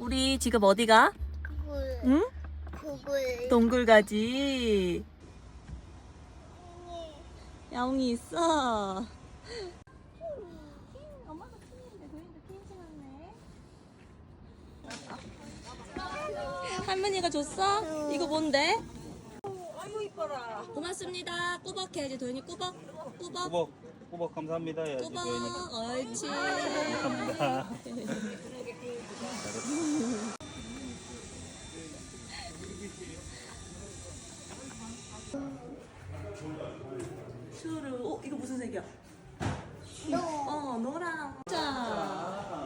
우리 지금 어디가? 구글. 응? 구글. 동굴 가지. 야옹이 있어. 엄마가 키는데 도인도 키 신었네. 할머니가 줬어? 이거 뭔데? 아유 이뻐라. 고맙습니다. 꾸벅 해야지 도인이 꾸벅 꾸벅 꾸벅 꾸벅 감사합니다 해야지 꾸벅. 도현이가 옳지. 감사합니다 이거 무슨 색이야? 너. 어 노랑. 자.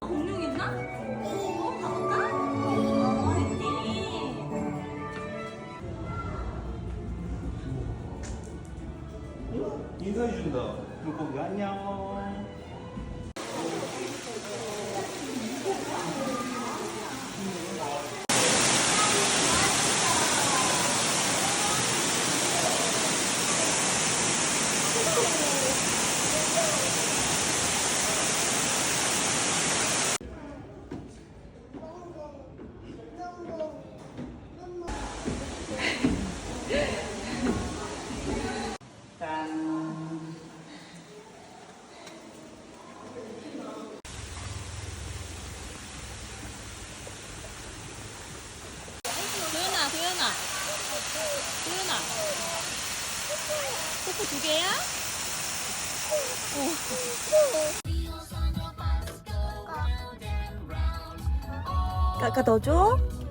공룡 있나? 어, 가볼까? 어, 있지. 인사해준다 물고기 안녕 짠 도연아, 도연아. 도연아. 뽀뽀 두 개야? 깎아 더 줘?